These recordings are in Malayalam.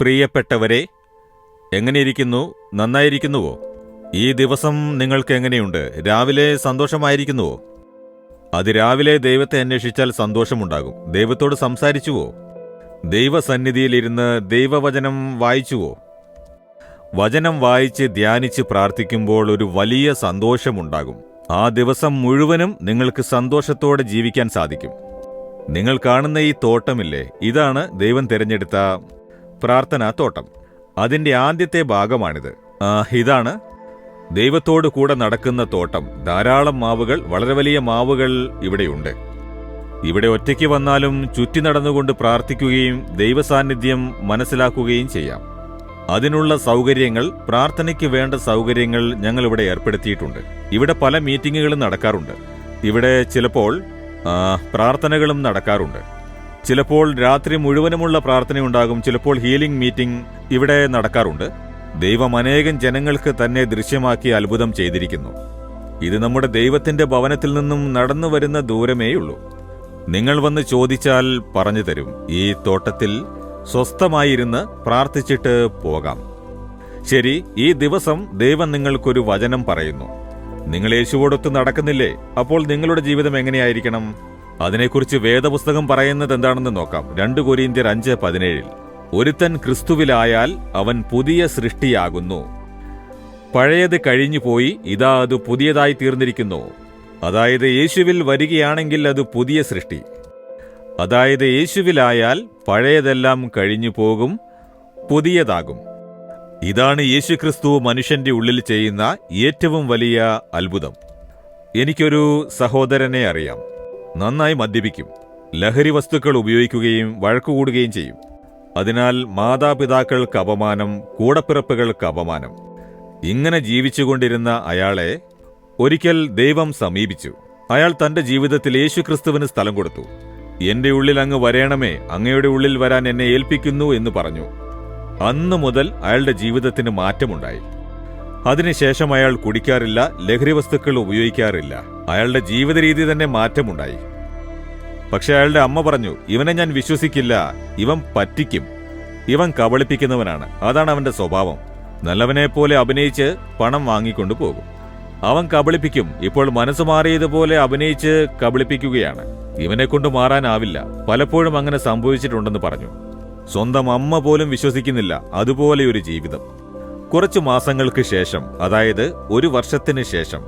പ്രിയപ്പെട്ടവരെ എങ്ങനെയിരിക്കുന്നു? നന്നായിരിക്കുന്നുവോ? ഈ ദിവസം നിങ്ങൾക്ക് എങ്ങനെയുണ്ട്? രാവിലെ സന്തോഷമായിരിക്കുന്നുവോ? അത് രാവിലെ ദൈവത്തെ അന്വേഷിച്ചാൽ സന്തോഷമുണ്ടാകും. ദൈവത്തോട് സംസാരിച്ചുവോ? ദൈവസന്നിധിയിലിരുന്ന് ദൈവവചനം വായിച്ചുവോ? വചനം വായിച്ച് ധ്യാനിച്ച് പ്രാർത്ഥിക്കുമ്പോൾ ഒരു വലിയ സന്തോഷമുണ്ടാകും. ആ ദിവസം മുഴുവനും നിങ്ങൾക്ക് സന്തോഷത്തോടെ ജീവിക്കാൻ സാധിക്കും. നിങ്ങൾ കാണുന്ന ഈ തോട്ടമില്ലേ? ഇതാണ് ദൈവം തിരഞ്ഞെടുത്ത പ്രാർത്ഥനാ തോട്ടം. അതിന്റെ ആദ്യത്തെ ഭാഗമാണിത്. ഇതാണ് ദൈവത്തോട് കൂടെ നടക്കുന്ന തോട്ടം. ധാരാളം മാവുകൾ വളരെ വലിയ മാവുകൾ ഇവിടെയുണ്ട്. ഇവിടെ ഒറ്റയ്ക്ക് വന്നാലും ചുറ്റി നടന്നുകൊണ്ട് പ്രാർത്ഥിക്കുകയും ദൈവസാന്നിധ്യം മനസ്സിലാക്കുകയും ചെയ്യാം. അതിനുള്ള സൗകര്യങ്ങൾ പ്രാർത്ഥനയ്ക്ക് വേണ്ട സൗകര്യങ്ങൾ ഞങ്ങൾ ഇവിടെ ഏർപ്പെടുത്തിയിട്ടുണ്ട്. ഇവിടെ പല മീറ്റിങ്ങുകളും നടക്കാറുണ്ട്. ഇവിടെ ചിലപ്പോൾ പ്രാർത്ഥനകളും നടക്കാറുണ്ട്. ചിലപ്പോൾ രാത്രി മുഴുവനുമുള്ള പ്രാർത്ഥനയുണ്ടാകും ചിലപ്പോൾ ഹീലിംഗ് മീറ്റിംഗ് ഇവിടെ നടക്കാറുണ്ട്. ദൈവം അനേകം ജനങ്ങൾക്ക് തന്നെ ദൃശ്യമാക്കി അത്ഭുതം ചെയ്തിരിക്കുന്നു. ഇത് നമ്മുടെ ദൈവത്തിന്റെ ഭവനത്തിൽ നിന്നും നടന്നു വരുന്ന ദൂരമേയുള്ളൂ. നിങ്ങൾ വന്ന് ചോദിച്ചാൽ പറഞ്ഞു തരും ഈ തോട്ടത്തിൽ സ്വസ്ഥമായിരുന്ന് പ്രാർത്ഥിച്ചിട്ട് പോകാം. ശരി ഈ ദിവസം ദൈവം നിങ്ങൾക്കൊരു വചനം പറയുന്നു. നിങ്ങൾ യേശുവോടൊത്ത് നടക്കുന്നില്ലേ? അപ്പോൾ നിങ്ങളുടെ ജീവിതം എങ്ങനെയായിരിക്കണം? അതിനെക്കുറിച്ച് വേദപുസ്തകം പറയുന്നത് എന്താണെന്ന് നോക്കാം. രണ്ട് കൊരിന്ത്യർ അഞ്ച് പതിനേഴിൽ. ഒരുത്തൻ ക്രിസ്തുവിലായാൽ അവൻ പുതിയ സൃഷ്ടിയാകുന്നു. പഴയത് കഴിഞ്ഞുപോയി ഇതാ അത് പുതിയതായി തീർന്നിരിക്കുന്നു. അതായത് യേശുവിൽ വരികയാണെങ്കിൽ അത് പുതിയ സൃഷ്ടി. അതായത് യേശുവിലായാൽ പഴയതെല്ലാം കഴിഞ്ഞു പോകും പുതിയതാകും. ഇതാണ് യേശുക്രിസ്തു മനുഷ്യന്റെ ഉള്ളിൽ ചെയ്യുന്ന ഏറ്റവും വലിയ അത്ഭുതം. എനിക്കൊരു സഹോദരനെ അറിയാം. നന്നായി മദ്യപിക്കും ലഹരി വസ്തുക്കൾ ഉപയോഗിക്കുകയും വഴക്കുകൂടുകയും ചെയ്യും. അതിനാൽ മാതാപിതാക്കൾക്ക് അപമാനം കൂടപ്പിറപ്പുകൾക്ക് അപമാനം. ഇങ്ങനെ ജീവിച്ചുകൊണ്ടിരുന്ന അയാളെ ഒരിക്കൽ ദൈവം സമീപിച്ചു. അയാൾ തന്റെ ജീവിതത്തിൽ യേശുക്രിസ്തുവിന് സ്ഥലം കൊടുത്തു. എന്റെ ഉള്ളിൽ അങ്ങ് വരേണമേ അങ്ങയുടെ ഉള്ളിൽ വരാൻ എന്നെ ഏൽപ്പിക്കുന്നു എന്ന് പറഞ്ഞു. അന്നു മുതൽ അയാളുടെ ജീവിതത്തിന് മാറ്റമുണ്ടായി. അതിനുശേഷം അയാൾ കുടിക്കാറില്ല ലഹരി വസ്തുക്കൾ ഉപയോഗിക്കാറില്ല. അയാളുടെ ജീവിത രീതി തന്നെ മാറ്റമുണ്ടായി. പക്ഷെ അയാളുടെ അമ്മ പറഞ്ഞു ഇവനെ ഞാൻ വിശ്വസിക്കില്ല ഇവൻ പറ്റിക്കും ഇവൻ കബളിപ്പിക്കുന്നവനാണ് അതാണ് അവന്റെ സ്വഭാവം. നല്ലവനെ പോലെ അഭിനയിച്ച് പണം വാങ്ങിക്കൊണ്ടു പോകും. അവൻ കബളിപ്പിക്കും ഇപ്പോൾ മനസ്സ് മാറിയതുപോലെ അഭിനയിച്ച് കബളിപ്പിക്കുകയാണ്. ഇവനെ കൊണ്ട് മാറാനാവില്ല പലപ്പോഴും അങ്ങനെ സംഭവിച്ചിട്ടുണ്ടെന്ന് പറഞ്ഞു. സ്വന്തം അമ്മ പോലും വിശ്വസിക്കുന്നില്ല അതുപോലെ ഒരു ജീവിതം. കുറച്ചു മാസങ്ങൾക്ക് ശേഷം അതായത് ഒരു വർഷത്തിന് ശേഷം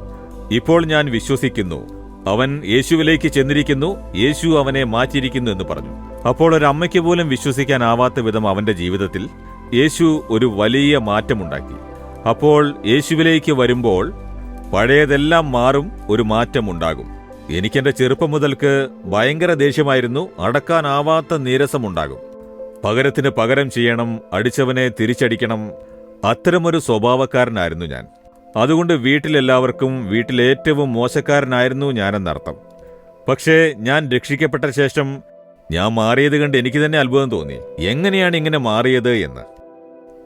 ഇപ്പോൾ ഞാൻ വിശ്വസിക്കുന്നു അവൻ യേശുവിലേക്ക് ചെന്നിരിക്കുന്നു യേശു അവനെ മാറ്റിയിരിക്കുന്നു എന്ന് പറഞ്ഞു. അപ്പോൾ ഒരു അമ്മയ്ക്ക് പോലും വിശ്വസിക്കാനാവാത്ത വിധം അവന്റെ ജീവിതത്തിൽ യേശു ഒരു വലിയ മാറ്റമുണ്ടാക്കി. അപ്പോൾ യേശുവിലേക്ക് വരുമ്പോൾ പഴയതെല്ലാം മാറും ഒരു മാറ്റമുണ്ടാകും. എനിക്കെന്റെ ചെറുപ്പം മുതൽക്ക് ഭയങ്കര ദേഷ്യമായിരുന്നു അടക്കാനാവാത്ത നീരസമുണ്ടാകും. പകരത്തിന് പകരം ചെയ്യണം അടിച്ചവനെ തിരിച്ചടിക്കണം അത്തരമൊരു സ്വഭാവക്കാരനായിരുന്നു ഞാൻ. അതുകൊണ്ട് വീട്ടിലെല്ലാവർക്കും വീട്ടിലേറ്റവും മോശക്കാരനായിരുന്നു ഞാനെന്നർത്ഥം. പക്ഷേ ഞാൻ രക്ഷിക്കപ്പെട്ട ശേഷം ഞാൻ മാറിയത് കണ്ട് എനിക്ക് തന്നെ അത്ഭുതം തോന്നി. എങ്ങനെയാണ് ഇങ്ങനെ മാറിയത് എന്ന്.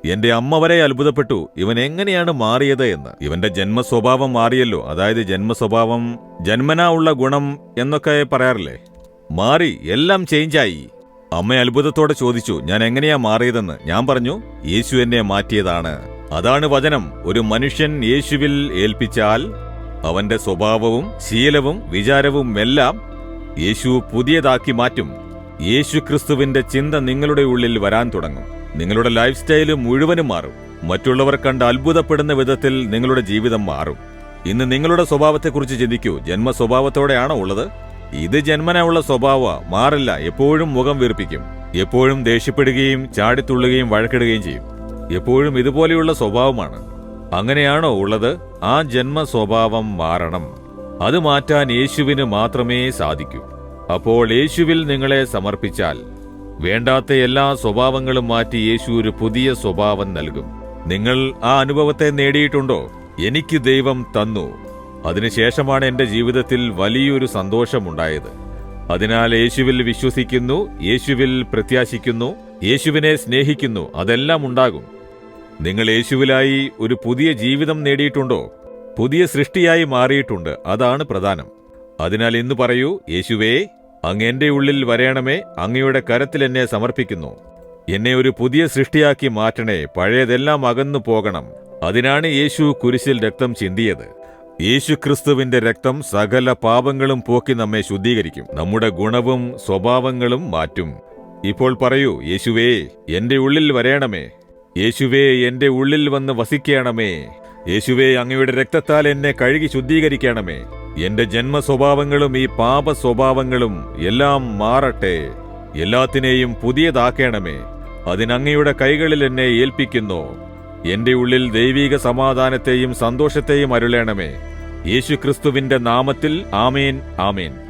എന്റെ അമ്മ വരെ അത്ഭുതപ്പെട്ടു. ഇവൻ എങ്ങനെയാണ് മാറിയത് എന്ന്. ഇവന്റെ ജന്മസ്വഭാവം മാറിയല്ലോ. അതായത് ജന്മസ്വഭാവം ജന്മനാ ഉള്ള ഗുണം എന്നൊക്കെ പറയാറില്ലേ? മാറി എല്ലാം ചേഞ്ചായി അമ്മ അത്ഭുതത്തോടെ ചോദിച്ചു ഞാൻ എങ്ങനെയാ മാറിയതെന്ന്? ഞാൻ പറഞ്ഞു യേശു എന്നെ മാറ്റിയതാണ്. അതാണ് വചനം. ഒരു മനുഷ്യൻ യേശുവിൽ ഏൽപ്പിച്ചാൽ അവന്റെ സ്വഭാവവും ശീലവും വിചാരവും എല്ലാം യേശു പുതിയതാക്കി മാറ്റും. യേശു ക്രിസ്തുവിന്റെ ചിന്ത നിങ്ങളുടെ ഉള്ളിൽ വരാൻ തുടങ്ങും. നിങ്ങളുടെ ലൈഫ് സ്റ്റൈൽ മുഴുവനും മാറും. മറ്റുള്ളവർ കണ്ട് അത്ഭുതപ്പെടുന്ന വിധത്തിൽ നിങ്ങളുടെ ജീവിതം മാറും. ഇന്ന് നിങ്ങളുടെ സ്വഭാവത്തെക്കുറിച്ച് ചിന്തിക്കൂ. ജന്മ സ്വഭാവത്തോടെയാണോ ഉള്ളത്? ഇത് ജന്മനുള്ള സ്വഭാവ മാറില്ല എപ്പോഴും മുഖം വീർപ്പിക്കും. എപ്പോഴും ദേഷ്യപ്പെടുകയും ചാടിത്തുള്ളുകയും വഴക്കിടുകയും ചെയ്യും. എപ്പോഴും ഇതുപോലെയുള്ള സ്വഭാവമാണ്. അങ്ങനെയാണോ ഉള്ളത്? ആ ജന്മ സ്വഭാവം മാറണം. അത് മാറ്റാൻ യേശുവിന് മാത്രമേ സാധിക്കൂ. അപ്പോൾ യേശുവിൽ നിങ്ങളെ സമർപ്പിച്ചാൽ വേണ്ടാത്ത എല്ലാ സ്വഭാവങ്ങളും മാറ്റി യേശു ഒരു പുതിയ സ്വഭാവം നൽകും. നിങ്ങൾ ആ അനുഭവത്തെ നേടിയിട്ടുണ്ടോ? എനിക്ക് ദൈവം തന്നു. അതിനുശേഷമാണ് എന്റെ ജീവിതത്തിൽ വലിയൊരു സന്തോഷമുണ്ടായത്. അതിനാൽ യേശുവിൽ വിശ്വസിക്കുന്നു യേശുവിൽ പ്രത്യാശിക്കുന്നു യേശുവിനെ സ്നേഹിക്കുന്നു അതെല്ലാം ഉണ്ടാകും. നിങ്ങൾ യേശുവിലായി ഒരു പുതിയ ജീവിതം നേടിയിട്ടുണ്ടോ? പുതിയ സൃഷ്ടിയായി മാറിയിട്ടുണ്ട് അതാണ് പ്രധാനം. അതിനാൽ ഇന്ന് പറയൂ യേശുവേ അങ്ങ് എന്റെ ഉള്ളിൽ വരയണമേ അങ്ങയുടെ കരത്തിൽ എന്നെ സമർപ്പിക്കുന്നു. എന്നെ ഒരു പുതിയ സൃഷ്ടിയാക്കി മാറ്റണേ പഴയതെല്ലാം അകന്നു പോകണം. അതിനാണ് യേശു കുരിശിൽ രക്തം ചിന്തിയത്. യേശു ക്രിസ്തുവിന്റെ രക്തം സകല പാപങ്ങളും പോക്കി നമ്മെ ശുദ്ധീകരിക്കും. നമ്മുടെ ഗുണവും സ്വഭാവങ്ങളും മാറ്റും. ഇപ്പോൾ പറയൂ യേശുവേ എന്റെ ഉള്ളിൽ വരേണമേ. യേശുവേ എന്റെ ഉള്ളിൽ വന്ന് വസിക്കണമേ. യേശുവേ അങ്ങയുടെ രക്തത്താൽ എന്നെ കഴുകി ശുദ്ധീകരിക്കണമേ. എന്റെ ജന്മ സ്വഭാവങ്ങളും ഈ പാപ സ്വഭാവങ്ങളും എല്ലാം മാറട്ടെ. എല്ലാത്തിനെയും പുതിയതാക്കണമേ. അതിനങ്ങയുടെ കൈകളിൽ എന്നെ ഏൽപ്പിക്കുന്നു. എന്റെ ഉള്ളിൽ ദൈവിക സമാധാനത്തെയും സന്തോഷത്തെയും അരുളേണമേ. യേശുക്രിസ്തുവിന്റെ നാമത്തിൽ ആമേൻ ആമേൻ.